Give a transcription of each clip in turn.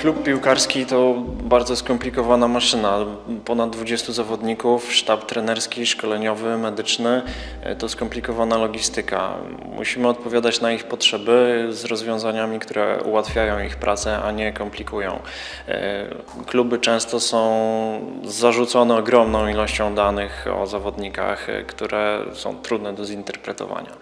Klub piłkarski to bardzo skomplikowana maszyna. Ponad 20 zawodników, sztab trenerski, szkoleniowy, medyczny e, to skomplikowana logistyka. Musimy odpowiadać na ich potrzeby z rozwiązaniami, które ułatwiają ich pracę, a nie komplikują. E, Kluby często są zarzucone ogromną ilością danych o zawodnikach, e, które są trudne do zinterpretowania.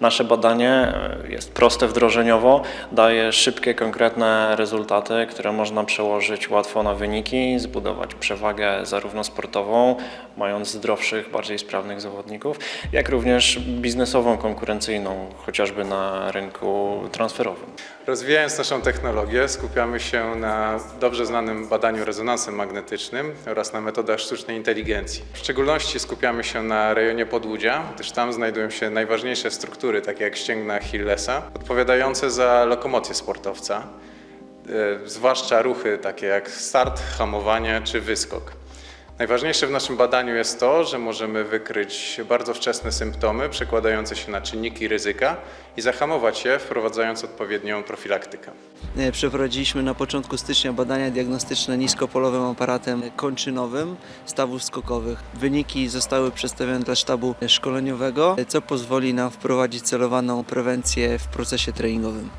Nasze badanie jest proste wdrożeniowo, daje szybkie, konkretne rezultaty, które można przełożyć łatwo na wyniki, zbudować przewagę zarówno sportową, mając zdrowszych, bardziej sprawnych zawodników, jak również biznesową, konkurencyjną, chociażby na rynku transferowym. Rozwijając naszą technologię, skupiamy się na dobrze znanym badaniu rezonansem magnetycznym oraz na metodach sztucznej inteligencji. W szczególności skupiamy się na rejonie podłudzia, gdyż tam znajdują się najważniejsze struktury, takie jak ścięgna Achillesa, odpowiadające za lokomocję sportowca, zwłaszcza ruchy takie jak start, hamowanie czy wyskok. Najważniejsze w naszym badaniu jest to, że możemy wykryć bardzo wczesne symptomy przekładające się na czynniki ryzyka i zahamować je, wprowadzając odpowiednią profilaktykę. E, Przeprowadziliśmy na początku stycznia badania diagnostyczne niskopolowym aparatem kończynowym stawów skokowych. Wyniki zostały przedstawione dla sztabu szkoleniowego, co pozwoli nam wprowadzić celowaną prewencję w procesie treningowym.